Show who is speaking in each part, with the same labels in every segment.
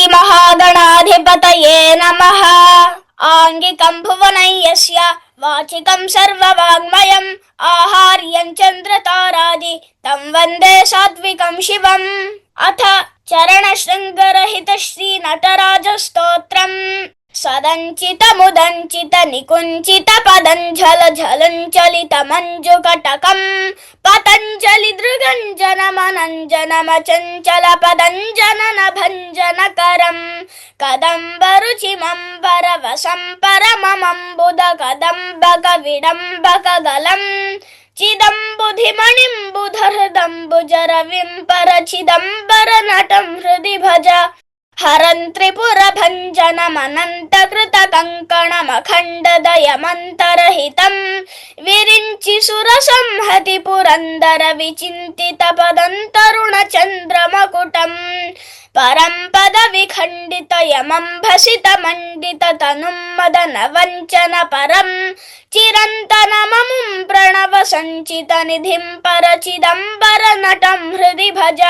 Speaker 1: श्रीमहागणाधिपतये नमः। आङ्गिकं भुवनं यस्य वाचिकं सर्ववाङ्मयम् आहार्यं चन्द्रतारादि तं वन्दे सात्विकं शिवम्। अथ चरणशृङ्गरहित సదంచితముదంచిత నికుంచిత పదంజల జలంచలిత మంజుకటకం పతంజలి దృగంజన మనంజనమచంచల పదంజన నభంజనకరం కదంబ రుచిమంబర వసంపరమమంబుద కదంబక విడంబక గలం చిదంబుధిమణింబుధరదంబుజరవింపర చిదంబర నటం హృది భజ हरन् त्रिपुरभञ्जनमनन्तकृत कङ्कणमखण्डदयमन्तरहितम् विरिञ्चि सुरसंहति पुरन्दर विचिन्तित पदं तरुणचन्द्रमकुटम् परं पद विखण्डित यमं भसित मण्डित तनुं मदन वञ्चन परम् चिरन्तनममुं प्रणव सञ्चित निधिं परचिदम्बर नटं हृदि भज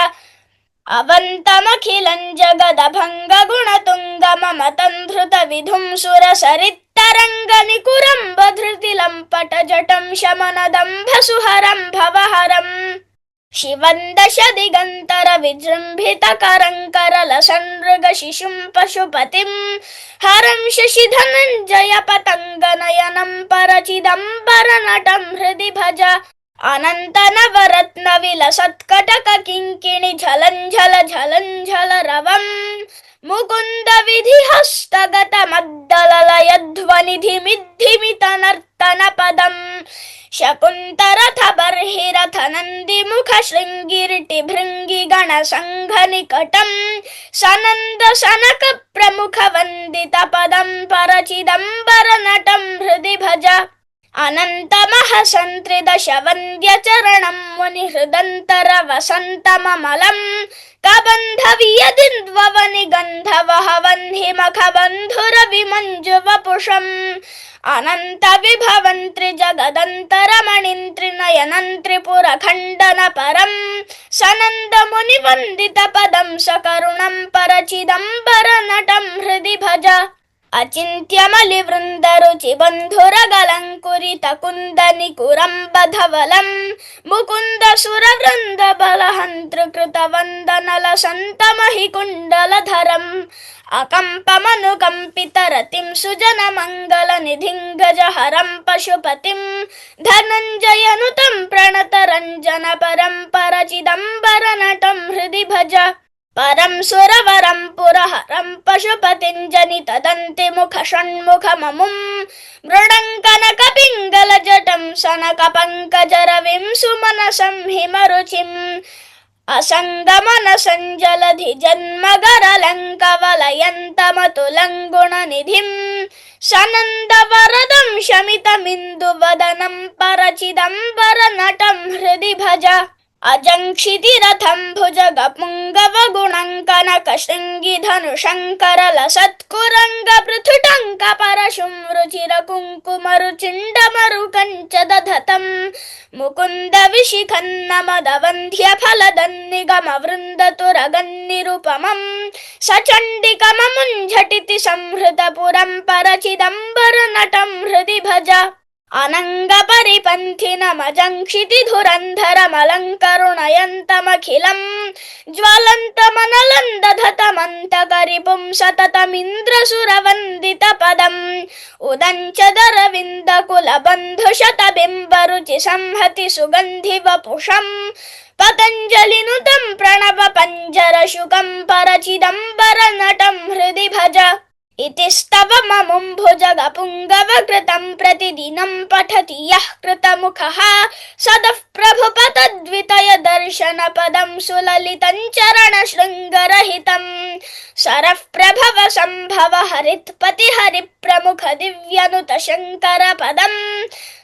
Speaker 1: अवन्तमखिलं जगदभङ्गगुणतुङ्ग मम तन्धृत विधुं सुरसरित्तरङ्गनिकुरम्बधृतिलं पटजटं शमनदम्भसुहरं भवहरम् शिवं दश दिगन्तर विजृम्भित करङ्करल संनृग शिशुं पशुपतिं हरं शशिधनञ्जय पतङ्गनयनं परचिदम्बर नटं हृदि भज अनन्तनवरत्नविलसत्कटककिङ्किणि झलञ्झल झलञ्झल रवम् मुकुन्दविधिहस्तगतमद्दललयध्वनिधिमिद्धिमितनर्तनपदम् शकुन्तरथ बर्हिरथ नन्दिमुख शृङ्गिरिटिभृङ्गिगणसङ्घनिकटम् सनन्द सनक प्रमुख वन्दितपदम् परचिदम्बरनटम् हृदि भज। अनन्तमः सन्त्रिदश वन्द्यचरणं मुनिहृदन्तर वसन्तममलम् कबन्ध वियदिन्द्ववनि गन्धवः वह्निमख बन्धुर विमञ्जुवपुषम् अनन्त विभवन्त्रि जगदन्तरमणिं त्रिनयनं त्रिपुरखण्डन परम् सनन्द मुनिवन्दित पदं सकरुणं परचिदम्बर नटं हृदि भज। अचिन्त्यमलिवृन्दरुचि बन्धुरगलङ्कुरित कुन्दनिकुरम्बधवलम् मुकुन्द सुरवृन्द बलहन्तृकृत वन्दनल सन्तमहि कुण्डलधरम् अकम्पमनुकम्पित रतिं सुजन मङ्गल निधिङ्गजहरं पशुपतिं। धनञ्जयनुतं प्रणत रञ्जन परं परचिदम्बर नटं हृदि भज परं सुरवरं पुरहरं पशुपतिं जनितदन्ति मुख षण्मुखममुं मृडङ्कनक पिङ्गल जटं सनक पङ्कजरविं सुमनसं हिमरुचिम्। असङ्गमन सञ्जलधि जन्मगरलङ्कवलयन्तमतुलङ्गुणनिधिं सनन्द वरदं शमितमिन्दुवदनं परचिदम्बर नटं हृदि भज अजङ्क्षितिरथं भुजगपुङ्गव गुणङ्कनक शृङ्गि धनुशङ्करल सत्कुरङ्ग पृथुटङ्क परशुं रुचिर कुङ्कुमरुचिण्डमरु कञ्च दधतम् मुकुन्द विशिखन्नमदवन्ध्य फलदन्निगम वृन्दतुरगन्निरुपमम् सचण्डिकममुञ्झटिति संहृतपुरं परचिदम्बर नटं हृदि भज अनङ्गपरिपन्थिनमजङ्क्षिति ज्वलन्तमनलं दधतमन्तकरिपुं सततमिन्द्रसुरवन्दित पदम् उदञ्चदरविन्दकुलबन्धुशतबिम्बरुचि संहति सुगन्धि वपुषम् पतञ्जलिनुतं प्रणव पञ्जरशुकं परचिदम्बर नटं हृदि भज इति स्तव ममुम्भुजगपुङ्गव कृतं प्रतिदिनं पठति यः कृतमुखः। सदः प्रभुपतद्वितय दर्शनपदं सुललितं चरणशृङ्गरहितं। सरः प्रभव सम्भव हरित्पति दिव्यनुत शङ्करपदं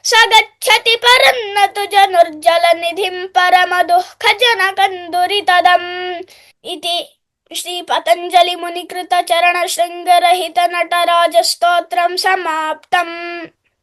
Speaker 1: स गच्छति परन्नतु जनुर्जलनिधिं परमदुःखजनकन्दुरितदम्। इति श्री पतञ्जलि मुनिकृत चरण शृङ्गरहित नटराज स्तोत्रं समाप्तम्।